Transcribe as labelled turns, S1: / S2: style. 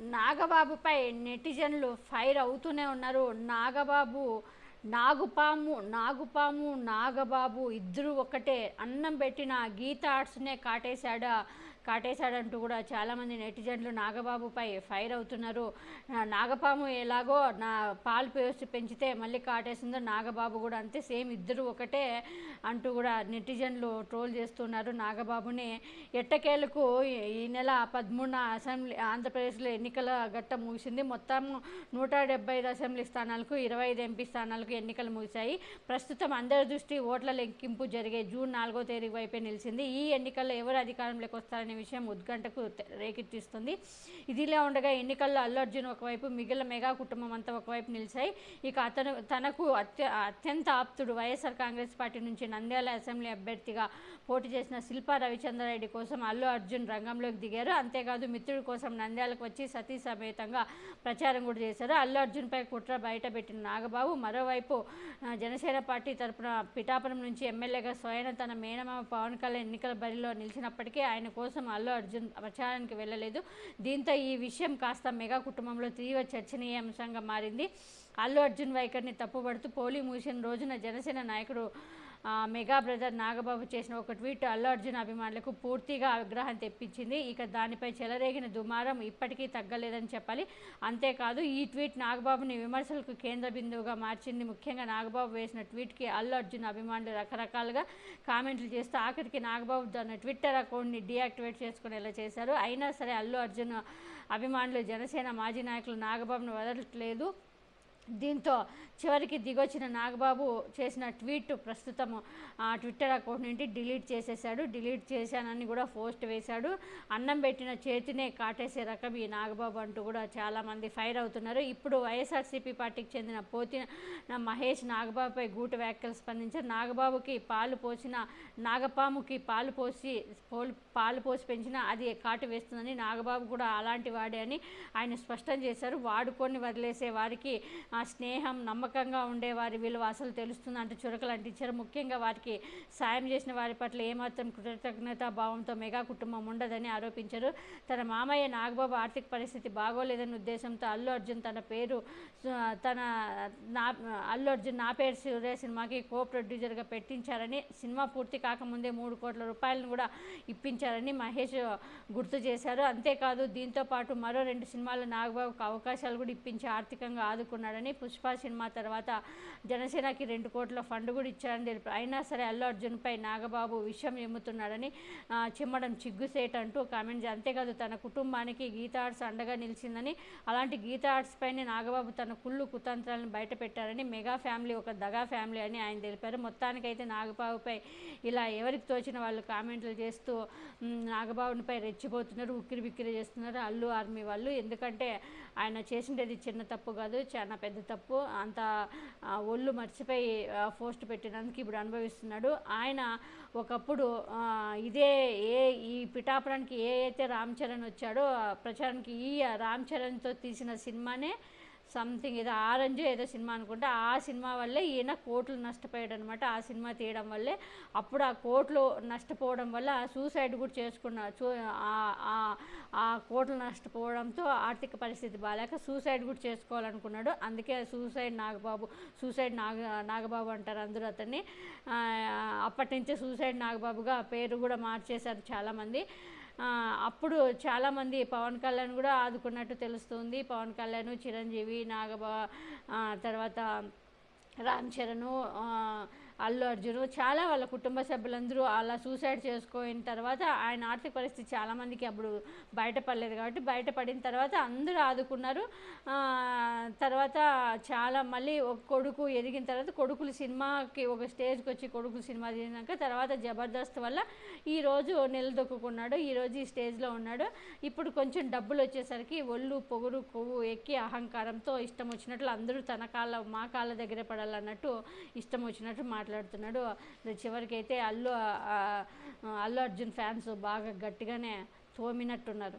S1: నాగబాబుపై నెటిజన్లు ఫైర్ అవుతూనే ఉన్నారు. నాగబాబు నాగుపాము నాగుపాము నాగబాబు ఇద్దరు ఒకటే. అన్నం పెట్టిన గీత ఆర్ట్స్నే కాటేశాడా? కాటేశాడంటూ కూడా చాలామంది నెటిజన్లు నాగబాబుపై ఫైర్ అవుతున్నారు. నాగపాము ఎలాగో నా పాలు పోసి పెంచితే మళ్ళీ కాటేసిందో నాగబాబు కూడా అంతే సేమ్ ఇద్దరు ఒకటే అంటూ కూడా నెటిజన్లు ట్రోల్ చేస్తున్నారు నాగబాబుని. ఎట్టకేలకు ఈ- నెల పదమూడున అసెంబ్లీ ఆంధ్రప్రదేశ్లో ఎన్నికల ఘట్ట ముగిసింది. మొత్తం నూట డెబ్బై ఐదు అసెంబ్లీ స్థానాలకు ఇరవై ఐదు ఎంపీ స్థానాలకు ఎన్నికలు ముగిశాయి. ప్రస్తుతం అందరి దృష్టి ఓట్ల లెక్కింపు జరిగే జూన్ నాలుగో తేదీ వైపే నిలిచింది. ఈ ఎన్నికల్లో ఎవరు అధికారంలోకి వస్తారని విషయం ఉద్కంఠకు రేకెత్తిస్తుంది. ఇదిలా ఉండగా ఎన్నికల్లో అల్లు అర్జున్ ఒకవైపు మిగిలిన మెగా కుటుంబం అంతా ఒకవైపు నిలిచాయి. ఇక అతను తనకు అత్య అత్యంత ఆప్తుడు వైఎస్ఆర్ కాంగ్రెస్ పార్టీ నుంచి నంద్యాల అసెంబ్లీ అభ్యర్థిగా పోటీ చేసిన శిల్పా రవిచంద్రారెడ్డి కోసం అల్లు అర్జున్ రంగంలోకి దిగారు. అంతేకాదు మిత్రుడి కోసం నంద్యాలకు వచ్చి సతీ సమేతంగా ప్రచారం కూడా చేశారు. అల్లు అర్జున్పై కుట్ర బయటపెట్టిన నాగబాబు మరోవైపు జనసేన పార్టీ తరపున పిఠాపురం నుంచి ఎమ్మెల్యేగా స్వయం తన మేనమామ పవన్ కళ్యాణ్ ఎన్నికల బరిలో నిలిచినప్పటికీ ఆయన కోసం అల్లు అర్జున్ ప్రచారానికి వెళ్ళలేదు. దీంతో ఈ విషయం కాస్త మెగా కుటుంబంలో తీవ్ర చర్చనీయాంశంగా మారింది. అల్లు అర్జున్ వైఖరిని తప్పుబడుతూ పోలింగ్ ముగిసిన రోజున జనసేన నాయకుడు మెగా బ్రదర్ నాగబాబు చేసిన ఒక ట్వీట్ అల్లు అర్జున్ అభిమానులకు పూర్తిగా ఆగ్రహం తెప్పించింది. ఇక దానిపై చెలరేగిన దుమారం ఇప్పటికీ తగ్గలేదని చెప్పాలి. అంతేకాదు ఈ ట్వీట్ నాగబాబుని విమర్శలకు కేంద్ర బిందువుగా మార్చింది. ముఖ్యంగా నాగబాబు వేసిన ట్వీట్కి అల్లు అర్జున్ అభిమానులు రకరకాలుగా కామెంట్లు చేస్తూ ఆఖరికి నాగబాబు తన ట్విట్టర్ అకౌంట్ని డీయాక్టివేట్ చేసుకునేలా చేశారు. అయినా సరే అల్లు అర్జున్ అభిమానులు జనసేన మాజీ నాయకులు నాగబాబును వదలట్లేదు. దీంతో చివరికి దిగొచ్చిన నాగబాబు చేసిన ట్వీట్ ప్రస్తుతం ట్విట్టర్ అకౌంట్ నుండి డిలీట్ చేసేసాడు డిలీట్ చేశానని కూడా పోస్ట్ వేశాడు. అన్నం పెట్టిన చేతినే కాటేసే రకం ఈ నాగబాబు అంటూ కూడా చాలామంది ఫైర్ అవుతున్నారు. ఇప్పుడు వైఎస్ఆర్సీపీ పార్టీకి చెందిన పోతిన మహేష్ నాగబాబుపై గూటు వ్యాఖ్యలు స్పందించారు. నాగబాబుకి పాలు పోసిన నాగపాముకి పాలు పోసి పోలు పాలు పోసి పెంచినా అది కాటు వేస్తుందని నాగబాబు కూడా అలాంటి వాడే అని ఆయన స్పష్టం చేశారు. వాడుకొని వదిలేసే వారికి స్నేహం నమ్మకంగా ఉండే వారి విలువ అసలు తెలుస్తుంది అంటూ చురకలు అంటించారు. ముఖ్యంగా వారికి సాయం చేసిన వారి పట్ల ఏమాత్రం కృతజ్ఞతా భావంతో మెగా కుటుంబం ఉండదని ఆరోపించారు. తన మామయ్య నాగబాబు ఆర్థిక పరిస్థితి బాగోలేదన్న ఉద్దేశంతో అల్లు అర్జున్ తన పేరు తన నా అల్లు అర్జున్ నా పేరు సూర్య సినిమాకి కో ప్రొడ్యూసర్గా పెట్టించారని సినిమా పూర్తి కాకముందే మూడు కోట్ల రూపాయలను కూడా ఇప్పించారని మహేష్ గుర్తు చేశారు. అంతేకాదు దీంతో పాటు మరో రెండు సినిమాలు నాగబాబుకు అవకాశాలు కూడా ఇప్పించి ఆర్థికంగా ఆదుకున్నాడని పుష్ప సినిమా తర్వాత జనసేనకి రెండు కోట్ల ఫండ్ కూడా ఇచ్చారని తెలిపారు. అయినా సరే అల్లు అర్జున్పై నాగబాబు విషయం ఎమ్ముతున్నాడని చిమ్మడం చిగ్గుసేట్ అంటూ కామెంట్ అంతేకాదు తన కుటుంబానికి గీతా ఆర్ట్స్ అండగా నిలిచిందని అలాంటి గీతా ఆర్ట్స్ పైనే నాగబాబు తన కుళ్ళు కుతంత్రాలను బయటపెట్టారని మెగా ఫ్యామిలీ ఒక దగా ఫ్యామిలీ అని ఆయన తెలిపారు. మొత్తానికైతే నాగబాబుపై ఇలా ఎవరికి తోచిన వాళ్ళు కామెంట్లు చేస్తూ నాగబాబునిపై రెచ్చిపోతున్నారు ఉక్కిరి బిక్కిరి చేస్తున్నారు అల్లు ఆర్మీ వాళ్ళు. ఎందుకంటే ఆయన చేసిండేది చిన్న తప్పు కాదు చాలా పెద్ద తప్పు. అంత ఒళ్ళు మర్చిపోయి పోస్ట్ పెట్టినందుకు ఇప్పుడు అనుభవిస్తున్నాడు. ఆయన ఒకప్పుడు ఇదే ఏ ఈ పిఠాపురానికి ఏ అయితే రామ్ చరణ్ వచ్చాడో ప్రచారానికి ఈ రామ్ చరణ్తో తీసిన సినిమానే సంథింగ్ ఏదో ఆరెంజ్ ఏదో సినిమా అనుకుంటే ఆ సినిమా వల్లే ఈయన కోట్లు నష్టపోయాడు అనమాట ఆ సినిమా తీయడం వల్లే అప్పుడు ఆ కోట్లు నష్టపోవడం వల్ల సూసైడ్ కూడా చేసుకున్న చూ ఆ- కోట్లు నష్టపోవడంతో ఆర్థిక పరిస్థితి బాగాలేక సూసైడ్ కూడా చేసుకోవాలనుకున్నాడు. అందుకే సూసైడ్ నాగబాబు సూసైడ్ నాగ నాగబాబు అంటారు అందరూ అతన్ని. అప్పటి నుంచే సూసైడ్ నాగబాబుగా పేరు కూడా మార్చేశారు చాలామంది. అప్పుడు చాలామంది పవన్ కళ్యాణ్ కూడా ఆదుకున్నట్టు తెలుస్తుంది. పవన్ కళ్యాణ్ చిరంజీవి నాగబా తర్వాత రామ్ చరణ్ అల్లు అర్జున్ చాలా వాళ్ళ కుటుంబ సభ్యులందరూ అలా సూసైడ్ చేసుకోయిన తర్వాత ఆయన ఆర్థిక పరిస్థితి చాలామందికి అప్పుడు బయటపడలేదు కాబట్టి బయటపడిన తర్వాత అందరూ ఆదుకున్నారు. తర్వాత చాలా మళ్ళీ ఒక కొడుకు ఎదిగిన తర్వాత కొడుకులు సినిమాకి ఒక స్టేజ్కి వచ్చి కొడుకులు సినిమా తీసినాక తర్వాత జబర్దస్త్ వల్ల ఈరోజు నిలదొక్కున్నాడు ఈరోజు ఈ స్టేజ్లో ఉన్నాడు. ఇప్పుడు కొంచెం డబ్బులు వచ్చేసరికి ఒళ్ళు పొగురు కొవ్వు ఎక్కి అహంకారంతో ఇష్టం వచ్చినట్లు అందరూ తన కాళ్ళ మా కాళ్ళ దగ్గర పడాలన్నట్టు ఇష్టం వచ్చినట్టు మాట్లాడుతున్నాడు. చివరికి అయితే అల్లు అల్లు అర్జున్ ఫ్యాన్స్ బాగా గట్టిగానే తోమినట్టున్నారు.